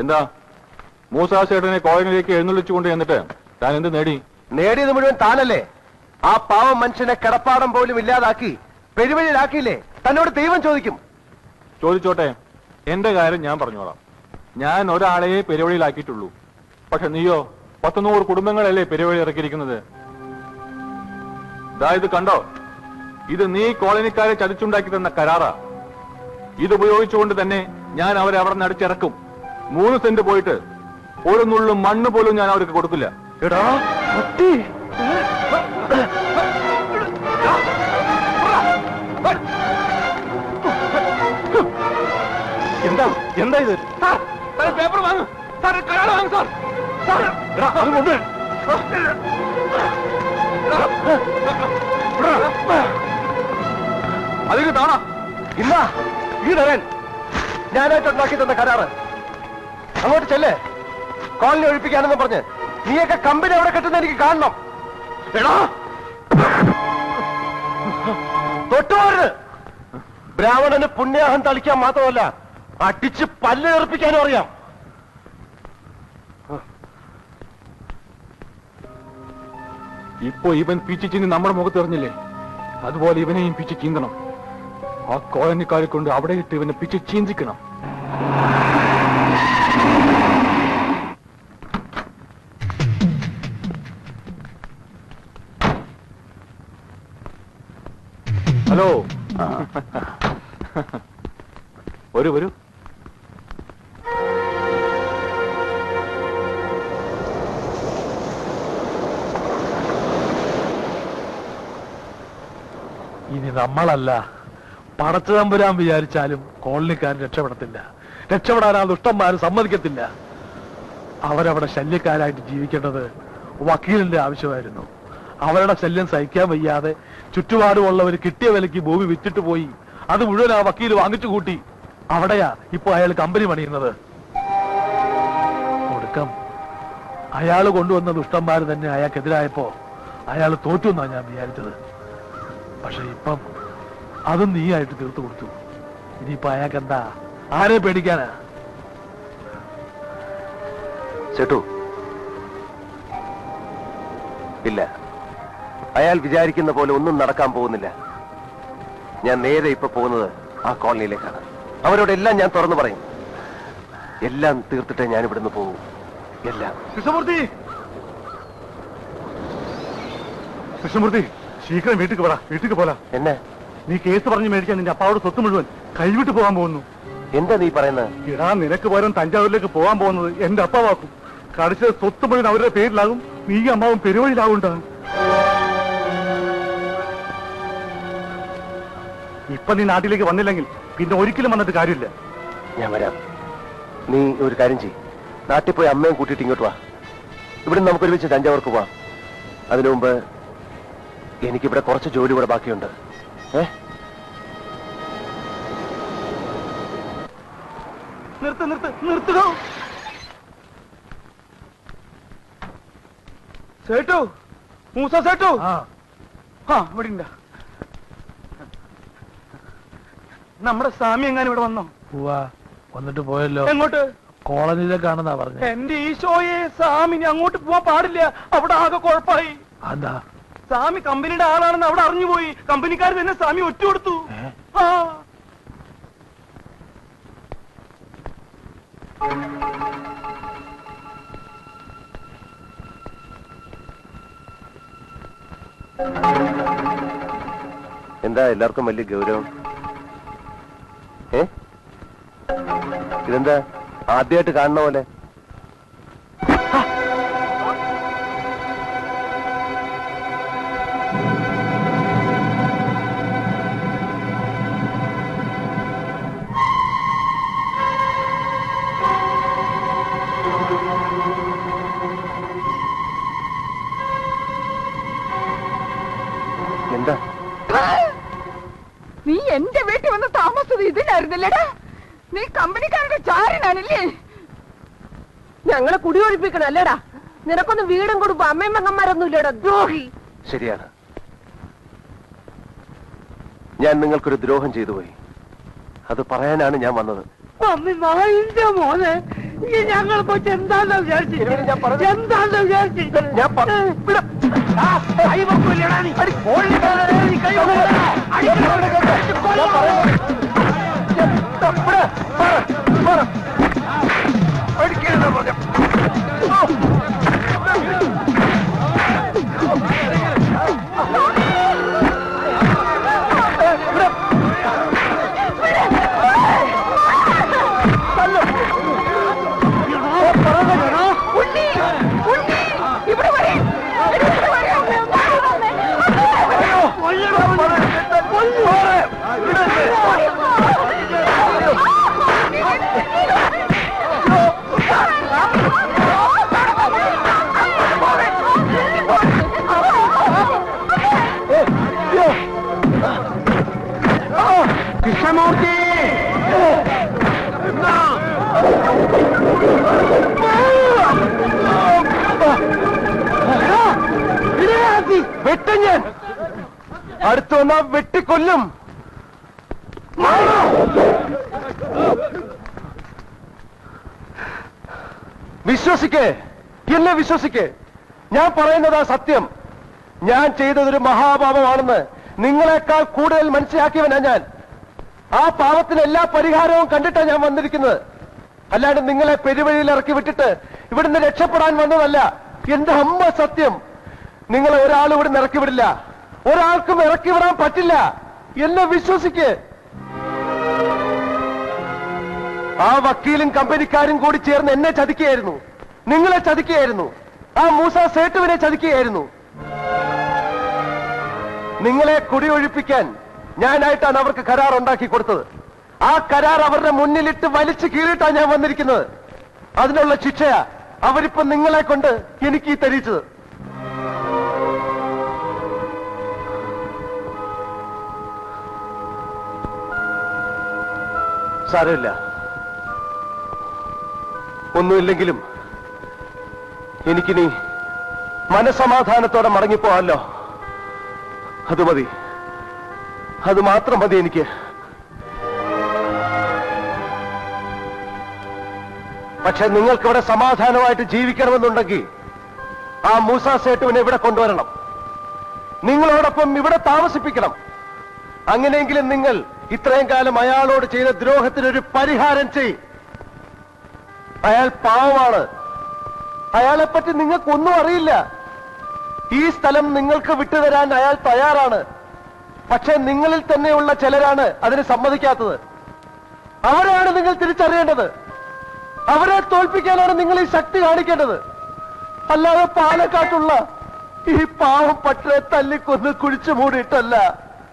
എന്താ? മൂസാ ചേട്ടനെ കോളനിയിലേക്ക് എഴുന്നള്ളിച്ചുകൊണ്ട് എന്നിട്ട് താൻ എന്ത് നേടി? നേടിയത് മുഴുവൻ താനല്ലേ? ആ പാവം മനുഷ്യനെ കിടപ്പാടം പോലും ഇല്ലാതാക്കി പെരുവഴിയിലാക്കിയില്ലേ? തന്നോട് ദൈവം ചോദിക്കും. ചോദിച്ചോട്ടെ എന്റെ കാര്യം ഞാൻ പറഞ്ഞോളാം. ഞാൻ ഒരാളെയെ പെരുവഴിയിലാക്കിയിട്ടുള്ളൂ. പക്ഷെ നീയോ പത്തുനൂറ് കുടുംബങ്ങളല്ലേ പെരുവഴി ഇറക്കിയിരിക്കുന്നത്? ഇത് കണ്ടോ? ഇത് നീ കോളനിക്കാരെ ചതിച്ചുണ്ടാക്കി തന്ന കരാറാ. ഇത് ഉപയോഗിച്ചുകൊണ്ട് തന്നെ ഞാൻ അവരെ അവിടെ നിന്ന് അടിച്ചിറക്കും. മൂന്ന് സെന്റ് പോയിട്ട് ഒരു നുള്ളു മണ്ണ് പോലും ഞാൻ അവർക്ക് കൊടുക്കില്ല. എടാ എന്താ എന്താ ഇത്? പേപ്പർ വാങ്ങും. സാർ കരാർ വാങ്ങും സാർ. അത് കൊണ്ട് അതിന് താണ. ഇല്ല ഈ നരൻ ഞാനായിട്ട് ഉണ്ടാക്കി തന്ന കരാറ്. അങ്ങോട്ട് ചെല്ലേ. കോളനി ഒഴിപ്പിക്കാനെന്ന് പറഞ്ഞ്. നീയൊക്കെ കമ്പനി അവിടെ കെട്ടുന്ന എനിക്ക് കാണണം. എടാ! തൊട്ടുപോരുത് ബ്രാഹ്മണന് പുണ്യാഹം തളിക്കാൻ മാത്രമല്ല അടിച്ച് പല്ല് ഏർപ്പിക്കാനും അറിയാം. ഇപ്പോ ഇവൻ പിച്ചി ചീന്തി നമ്മുടെ മുഖത്ത് എറിഞ്ഞില്ലേ? അതുപോലെ ഇവനെയും പിച്ചി ചീന്തണം. ആ കോളനിക്കാരെ കൊണ്ട് അവിടെ ഇട്ട് ഇവനെ പിച്ചി ചീന്തിക്കണം. ഹലോ. വരൂ വരൂ. ഇനി നമ്മളല്ല. പടച്ചുതമ്പുരാൻ വിചാരിച്ചാലും കോളനിക്കാരൻ രക്ഷപ്പെടത്തില്ല. രക്ഷപ്പെടാൻ ആ ദുഷ്ടന്മാരും സമ്മതിക്കത്തില്ല. അവരവിടെ ശല്യക്കാരായിട്ട് ജീവിക്കേണ്ടത് വക്കീലിന്റെ ആവശ്യമായിരുന്നു. അവരുടെ ശല്യം സഹിക്കാൻ വയ്യാതെ ചുറ്റുപാടുമുള്ളവർ കിട്ടിയ വിലയ്ക്ക് ഭൂമി വിറ്റിട്ട് പോയി. അത് മുഴുവൻ ആ വക്കീൽ വാങ്ങിച്ചു കൂട്ടി. അവിടെയാ ഇപ്പൊ അയാൾ കമ്പനി പണിയുന്നത്. ഒടുക്കം അയാൾ കൊണ്ടുവന്ന ദുഷ്ടന്മാർ തന്നെ അയാൾക്കെതിരായപ്പോ അയാൾ തോറ്റു എന്നാ ഞാൻ വിചാരിച്ചത്. പക്ഷെ ഇപ്പം അതും നീയായിട്ട് തീർത്തു കൊടുത്തു. ഇനിയിപ്പൊ അയാൾക്ക് എന്താ ആരെ പേടിക്കാനാ? ചേട്ടു. ഇല്ല. അയാൾ വിചാരിക്കുന്ന പോലെ ഒന്നും നടക്കാൻ പോകുന്നില്ല. ഞാൻ നേരെ ഇപ്പൊ പോകുന്നത് ആ കോളനിയിലേക്കാണ്. അവരോടെല്ലാം ഞാൻ തുറന്നു പറയും. എല്ലാം തീർത്തിട്ടേ ഞാൻ ഇവിടുന്ന് പോകും. എല്ലാം. കൃഷ്ണമൂർത്തി! കൃഷ്ണമൂർത്തി ശീഘ്രം വീട്ടിൽ പോടാ വീട്ടിൽ പോലാ. എന്നെ? നീ കേസ് പറഞ്ഞ് മേടിക്കാൻ നിന്റെ അപ്പാവോട് സ്വത്ത് മുഴുവൻ കൈവിട്ട് പോകാൻ പോകുന്നു. എന്താ നീ പറയുന്നത്? ഇടാ നിനക്ക് പകരം തഞ്ചാവൂരിലേക്ക് പോകാൻ പോകുന്നത് എന്റെ അപ്പാവാക്കും. കടിച്ചത് സ്വത്ത് മുഴുവൻ അവരുടെ പേരിലാകും. നീ അമ്മാവും പെരുവഴിയിലാവുണ്ടാ ഇപ്പൊ നീ നാട്ടിലേക്ക് വന്നില്ലെങ്കിൽ പിന്നെ ഒരിക്കലും വന്നിട്ട് കാര്യമില്ല. ഞാൻ വരാം. നീ ഒരു കാര്യം ചെയ് നാട്ടിൽ പോയി അമ്മയും കൂട്ടിയിട്ട് ഇങ്ങോട്ട് വാ. ഇവിടെ നമുക്ക് ഒരുമിച്ച് തഞ്ചാവൂർക്ക് പോവാം. അതിനു മുമ്പ് എനിക്കിവിടെ കുറച്ച് ജോലി ഇവിടെ ബാക്കിയുണ്ട്. ഏ? നിർത്ത് നിർത്ത് നിർത്തണോ സേട്ടു മൂസ സേട്ടു. ആ. ആ ഇവിടെ ഉണ്ടാ നമ്മുടെ സ്വാമി എങ്ങാനും ഇവിടെ വന്നോ? പോവാ വന്നിട്ട് പോയല്ലോ. എങ്ങോട്ട്? കോളനിയിലേക്കാണെന്നാ പറഞ്ഞു. എന്റെ ഈശോയെ സ്വാമി ഇനി അങ്ങോട്ട് പോവാൻ പാടില്ല. അവിടെ ആകെ കുഴപ്പമായി അതാ സ്വാമി കമ്പനിയുടെ ആളാണെന്ന് അവിടെ അറിഞ്ഞുപോയി. കമ്പനിക്കാർ തന്നെ സ്വാമി ഒറ്റ കൊടുത്തു ആ. എന്താ എല്ലാവർക്കും വലിയ ഗൗരവം? ഇതെന്താ? ആദ്യമായിട്ട് കാണുന്ന പോലെ. നീ കമ്പനിക്കാരുടെ ചാരനാണല്ലേ ഞങ്ങളെ കുടിയൊഴിപ്പിക്കണം അല്ലേടാ നിനക്കൊന്നും വീടും കൊടുക്കും അമ്മയും പെങ്ങന്മാരൊന്നും ഇല്ലടാ ദ്രോഹി ശരിയാണ് ഞാൻ നിങ്ങൾക്കൊരു ദ്രോഹം ചെയ്തു പോയി അത് പറയാനാണ് ഞാൻ വന്നത് മോനെ ഞങ്ങൾ പോയിട്ട് എന്താണെന്ന് വിചാരിച്ചു എന്താണെന്ന് വിചാരിച്ചു ഞാൻ പ- വിട്. വെട്ടും ഞാൻ. അടുത്തു വന്നാ വെട്ടിക്കൊല്ലും. വിശ്വസിക്കേ എന്നെ വിശ്വസിക്കേ. ഞാൻ പറയുന്നതാ സത്യം. ഞാൻ ചെയ്തതൊരു മഹാപാപമാണെന്ന് നിങ്ങളെക്കാൾ കൂടുതൽ മനസ്സിലാക്കിയവനാ ഞാൻ. ആ പാപത്തിന് എല്ലാ പരിഹാരവും കണ്ടിട്ടാ ഞാൻ വന്നിരിക്കുന്നത്. അല്ലാണ്ട് നിങ്ങളെ പെരുവഴിയിൽ ഇറക്കി വിട്ടിട്ട് ഇവിടുന്ന് രക്ഷപ്പെടാൻ വന്നതല്ല. എന്റെ അമ്മ സത്യം. നിങ്ങളെ ഒരാൾ ഇവിടെ ഇറക്കി വിടില്ല. ഒരാൾക്കും ഇറക്കി വിടാൻ പറ്റില്ല. എന്നെ വിശ്വസിക്ക്. ആ വക്കീലും കമ്പനിക്കാരും കൂടി ചേർന്ന് എന്നെ ചതിക്കുകയായിരുന്നു. നിങ്ങളെ ചതിക്കുകയായിരുന്നു. ആ മൂസ സേട്ടുവിനെ ചതിക്കുകയായിരുന്നു. നിങ്ങളെ കുടിയൊഴിപ്പിക്കാൻ ഞാനായിട്ടാണ് അവർക്ക് കരാർ ഉണ്ടാക്കി കൊടുത്തത്. ആ കരാർ അവരുടെ മുന്നിലിട്ട് വലിച്ചു കീറിയിട്ടാണ് ഞാൻ വന്നിരിക്കുന്നത്. അതിനുള്ള ശിക്ഷയാ അവരിപ്പോ നിങ്ങളെ കൊണ്ട് എനിക്ക് ഈ തരിച്ചത് സാരമില്ല. ഒന്നുമില്ലെങ്കിലും എനിക്കിനി മനസമാധാനത്തോടെ മടങ്ങിപ്പോവാല്ലോ അത് മതി. അത് മാത്രം മതി എനിക്ക്. പക്ഷെ നിങ്ങൾക്കിവിടെ സമാധാനമായിട്ട് ജീവിക്കണമെന്നുണ്ടെങ്കിൽ ആ മൂസ സേട്ടുവിനെ ഇവിടെ കൊണ്ടുവരണം. നിങ്ങളോടൊപ്പം ഇവിടെ താമസിപ്പിക്കണം. അങ്ങനെയെങ്കിലും നിങ്ങൾ ഇത്രയും കാലം അയാളോട് ചെയ്ത ദ്രോഹത്തിന് ഒരു പരിഹാരം ചെയ്. അയാൾ പാവമാണ്. അയാളെ പറ്റി നിങ്ങൾക്കൊന്നും അറിയില്ല. ഈ സ്ഥലം നിങ്ങൾക്ക് വിട്ടുതരാൻ അയാൾ തയ്യാറാണ്. പക്ഷെ നിങ്ങളിൽ തന്നെയുള്ള ചിലരാണ് അതിന് സമ്മതിക്കാത്തത്. അവരാണ് നിങ്ങൾ തിരിച്ചറിയേണ്ടത്. അവരെ തോൽപ്പിക്കാനാണ് നിങ്ങൾ ഈ ശക്തി കാണിക്കേണ്ടത്. അല്ലാതെ പാലക്കാട്ടുള്ള ഈ പാവം പട്ടരെ തല്ലിക്കൊന്ന് കുഴിച്ചു മൂടിയിട്ടല്ല.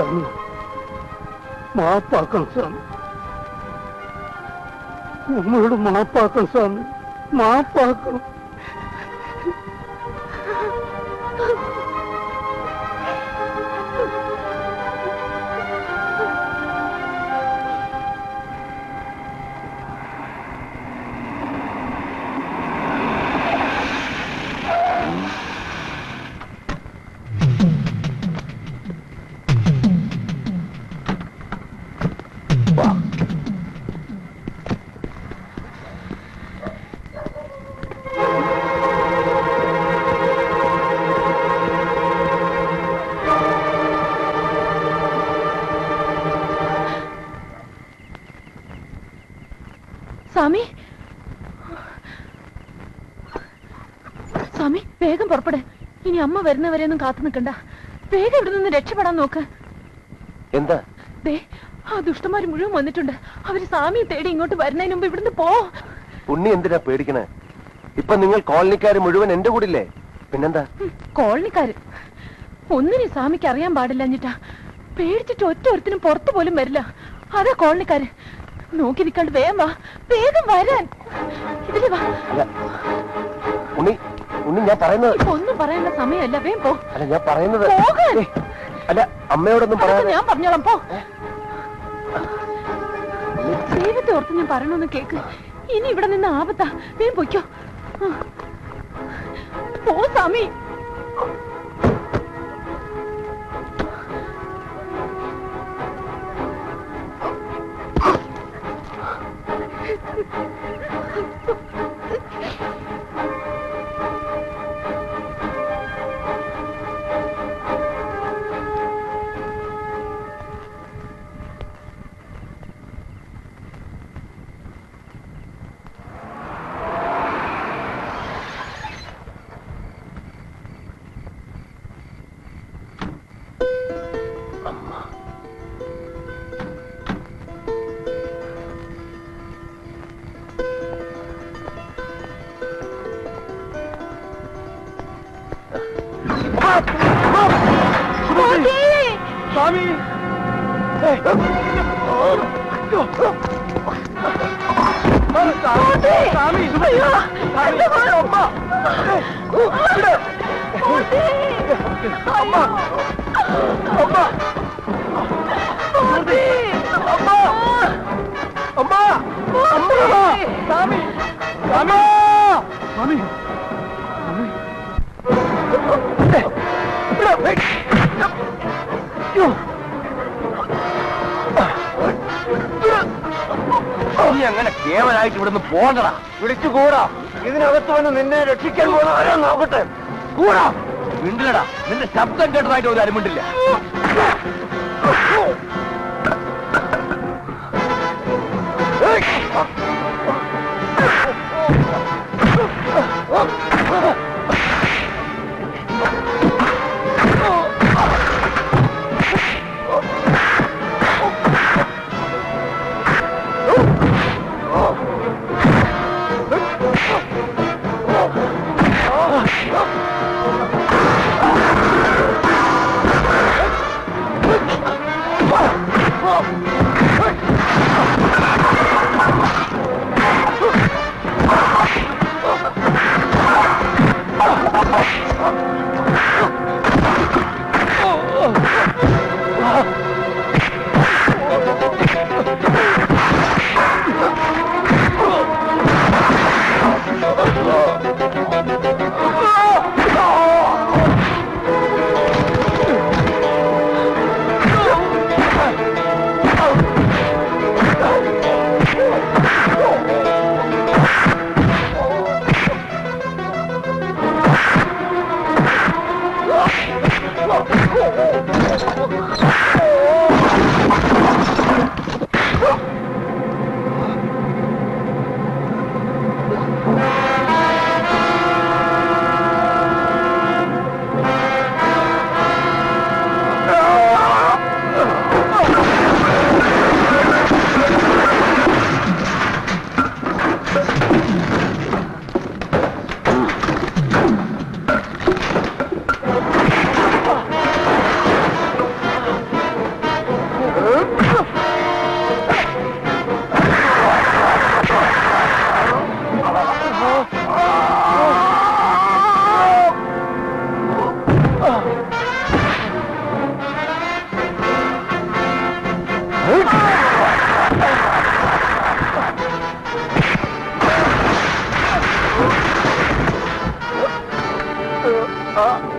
സ്വാമി മാപ്പാക്കണം സ്വാമി നമ്മളോട് മാപ്പാക്കണം സ്വാമി മാപ്പാക്കണം സ്വാമി അമ്മ വരുന്നവരെയൊന്നും കാത്തു നിൽക്കണ്ട. വേഗം ഇവിടെ നിന്ന് രക്ഷപ്പെടാൻ നോക്ക്. എന്താ? ദേ ആ ദുഷ്ടന്മാർ മുഴുവൻ വന്നിട്ടുണ്ട്. അവർ സ്വാമിയെ തേടി ഇങ്ങോട്ട് വരുന്നതിന് മുമ്പ് ഇവിടുന്ന് പോ. ഉണ്ണി എന്തിനാ പേടിക്കണേ? ഇപ്പൊ നിങ്ങൾ കോളനിക്കാര് മുഴുവൻ എന്റെ കൂടില്ലേ? പിന്നെന്താ? കോളനിക്കാര്. ഒന്നിനും സ്വാമിക്ക് അറിയാൻ പാടില്ല എന്നിട്ടാ പേടിച്ചിട്ട് ഒറ്റ ഒരുത്തിനും പുറത്തു പോലും വരില്ല. അതാ കോളനിക്കാര്. നോക്കി നിൽക്കാണ്ട് വേഗം വാ. വേഗം വരാൻ. ഇതിൽ വാ. ഉണ്ണി ഞാൻ പറയുന്നത് ഒന്നും പറയാനുള്ള സമയമല്ല. വേഗം പോ. അല്ല ഞാൻ പറയുന്നത് പോകാൻ. അല്ല അമ്മയോടൊന്നും അതൊക്കെ പറയാതെ ഞാൻ പറഞ്ഞോളാം. പോ. ദൈവത്തെ ഓർത്ത് ഞാൻ പറയണമെന്ന് കേക്ക്. ഇനി ഇവിടെ നിന്ന് ആപത്താ. വേഗം പൊയ്ക്കോ. ആ. പോ സ്വാമി. 감히. 네. 어, 어, 어. 어디? 감히 누구 감히. 네. 그래 엄마. 그래. 엄마. 엄마. 엄마. 엄마. 엄마 감히. 감히. 감히. 감히. 네. 그래 그래. നീ അങ്ങനെ കേവലായിട്ട് ഇവിടുന്ന് പോകണ്ടടാ. വിളിച്ചു കൂടാ ഇതിനകത്ത് വന്ന് നിന്നെ രക്ഷിക്കാൻ പോകുന്ന ആരോ നോക്കട്ടെ. കൂടാ. മിണ്ടിലടാ നിന്റെ ശബ്ദം കേട്ടതായിട്ട് ഒരു അരുമുണ്ടില്ല.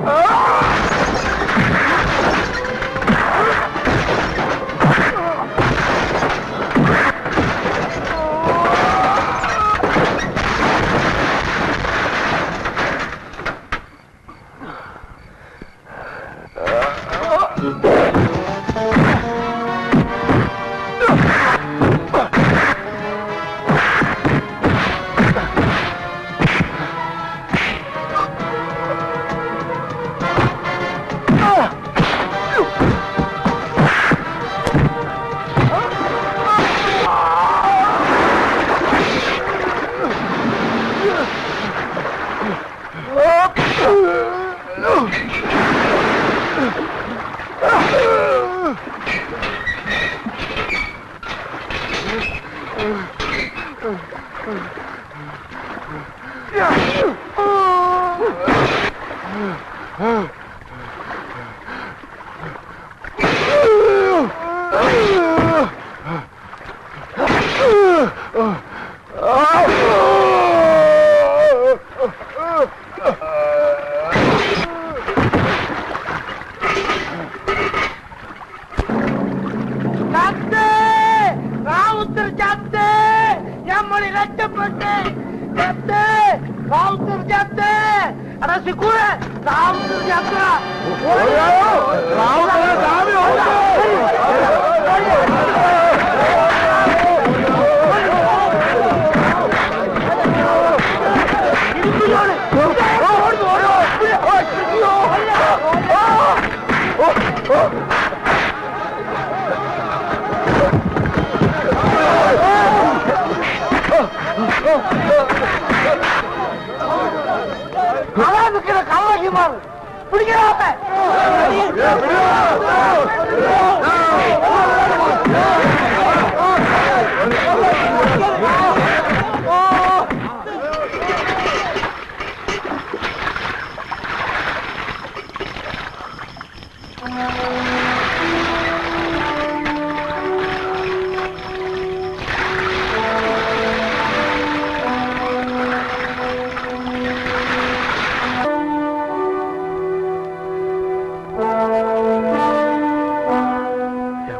Ah! 表哥。我有。老子来找你 பிடிக்கிறாங்க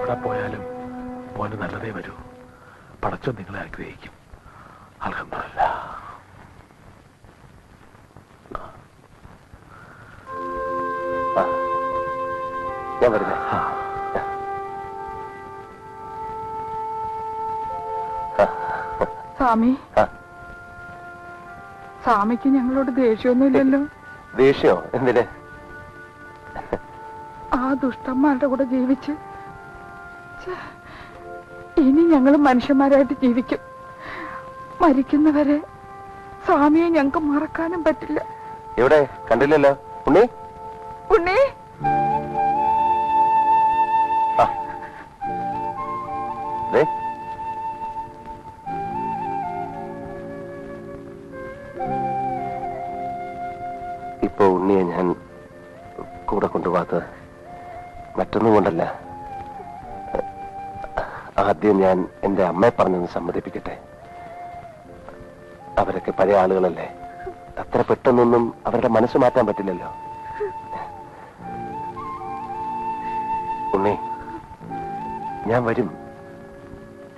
എവിടെ പോയാലും മോന് നല്ലതേ വരൂ. പടച്ചോ നിങ്ങളെ ആഗ്രഹിക്കും അൽഹംദുലില്ലാ. ഞാൻ വരുന്നേ. ആ. സ്വാമി. സ്വാമിക്ക് ഞങ്ങളോട് ദേഷ്യമൊന്നുമില്ലല്ലോ. ദേഷ്യോ? എന്തിന്? ആ ദുഷ്ടന്മാരുടെ കൂടെ ജീവിച്ച് ഇനി ഞങ്ങൾ മനുഷ്യന്മാരായിട്ട് ജീവിക്കും. മരിക്കുന്നവരെ സ്വാമിയെ ഞങ്ങൾക്ക് മറക്കാനും പറ്റില്ല. എവിടെ? കണ്ടില്ലല്ലോ. ഉണ്ണി? ഉണ്ണി? ഇപ്പൊ ഉണ്ണിയെ ഞാൻ കൂടെ കൊണ്ടുപോകാത്തത് മറ്റൊന്നും കൊണ്ടല്ല. ആദ്യം ഞാൻ എന്റെ അമ്മയെ പറഞ്ഞൊന്ന് സമ്മതിപ്പിക്കട്ടെ? അവരൊക്കെ പഴയ ആളുകളല്ലേ. അത്ര പെട്ടെന്നൊന്നും അവരുടെ മനസ്സ് മാറ്റാൻ പറ്റില്ലല്ലോ. ഉണ്ണി ഞാൻ വരും.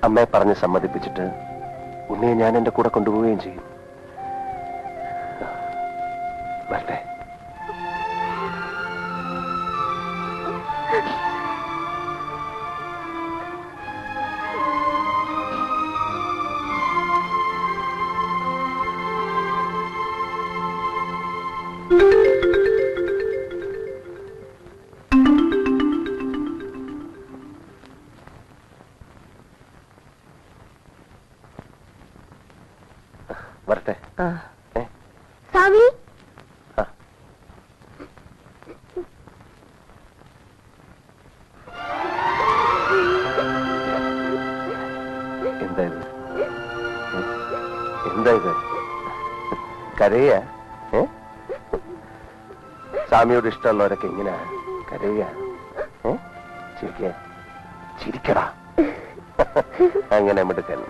അമ്മയെ പറഞ്ഞ് സമ്മതിപ്പിച്ചിട്ട് ഉണ്ണിയെ ഞാൻ എന്റെ കൂടെ കൊണ്ടുപോവുകയും ചെയ്യും. വരട്ടെ. വരട്ടെ. സ്വാമി? ആ. എന്താ ഇത് ഏ? എന്താ ഇത്? കരയ? സ്വാമിയോട് ഇഷ്ടമുള്ളവരൊക്കെ ഇങ്ങനെ കരയ? ചിരിക്ക? ചിരിക്കടാ. അങ്ങനെ മിടുക്കൻ.